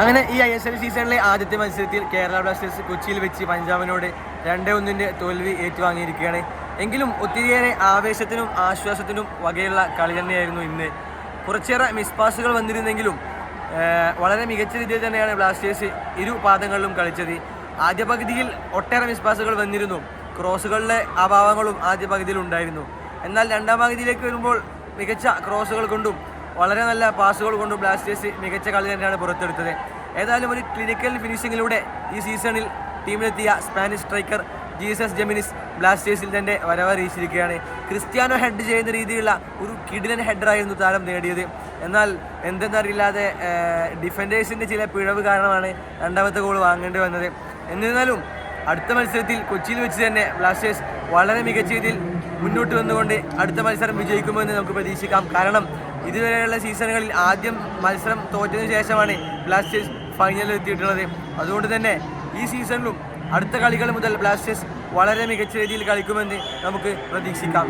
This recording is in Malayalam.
അങ്ങനെ ഈ ഐ എസ് എൽ സീസണിലെ ആദ്യത്തെ മത്സരത്തിൽ കേരള ബ്ലാസ്റ്റേഴ്സ് കൊച്ചിയിൽ വെച്ച് പഞ്ചാബിനോട് രണ്ടേ ഒന്നിന്റെ തോൽവി ഏറ്റുവാങ്ങിയിരിക്കുകയാണ്. എങ്കിലും ഒത്തിരിയേറെ ആവേശത്തിനും ആശ്വാസത്തിനും വകയുള്ള കളി തന്നെയായിരുന്നു ഇന്ന്. കുറച്ചേറെ മിസ്പാസുകൾ വന്നിരുന്നെങ്കിലും വളരെ മികച്ച രീതിയിൽ തന്നെയാണ് ബ്ലാസ്റ്റേഴ്സ് ഇരു പാദങ്ങളിലും കളിച്ചത്. ആദ്യ പകുതിയിൽ ഒട്ടേറെ മിസ്പാസുകൾ വന്നിരുന്നു. ക്രോസുകളിലെ അഭാവങ്ങളും ആദ്യ പകുതിയിൽ ഉണ്ടായിരുന്നു. എന്നാൽ രണ്ടാം പകുതിയിലേക്ക് വരുമ്പോൾ മികച്ച ക്രോസുകൾ കൊണ്ടും വളരെ നല്ല പാസുകൾ കൊണ്ട് ബ്ലാസ്റ്റേഴ്സ് മികച്ച കളി തന്നെയാണ് പുറത്തെടുത്തത്. ഏതായാലും ഒരു ക്ലിനിക്കൽ ഫിനിഷിങ്ങിലൂടെ ഈ സീസണിൽ ടീമിലെത്തിയ സ്പാനിഷ് സ്ട്രൈക്കർ ജീസസ് ജെമിനിസ് ബ്ലാസ്റ്റേഴ്സിൽ തന്നെ വരവറിയിച്ചിരിക്കുകയാണ് ക്രിസ്ത്യാനോ ഹെഡ് ചെയ്യുന്ന രീതിയിലുള്ള ഒരു കിടിലൻ ഹെഡറായിരുന്നു താരം നേടിയത്. എന്നാൽ എന്തെന്നറിയില്ലാതെ ഡിഫൻഡേഴ്സിന്റെ ചില പിഴവ് കാരണമാണ് രണ്ടാമത്തെ ഗോൾ വാങ്ങേണ്ടി വന്നത്. എന്നിരുന്നാലും അടുത്ത മത്സരത്തിൽ കൊച്ചിയിൽ വെച്ച് തന്നെ ബ്ലാസ്റ്റേഴ്സ് വളരെ മികച്ച രീതിയിൽ മുന്നോട്ട് വന്നുകൊണ്ട് അടുത്ത മത്സരം വിജയിക്കുമെന്ന് നമുക്ക് പ്രതീക്ഷിക്കാം. കാരണം ഇതുവരെയുള്ള സീസണുകളിൽ ആദ്യം മത്സരം തോറ്റതിനു ശേഷമാണ് ബ്ലാസ്റ്റേഴ്സ് ഫൈനലിൽ എത്തിയിട്ടുള്ളത്. അതുകൊണ്ട് തന്നെ ഈ സീസണിലും അടുത്ത കളികൾ മുതൽ ബ്ലാസ്റ്റേഴ്സ് വളരെ മികച്ച രീതിയിൽ കളിക്കുമെന്ന് നമുക്ക് പ്രതീക്ഷിക്കാം.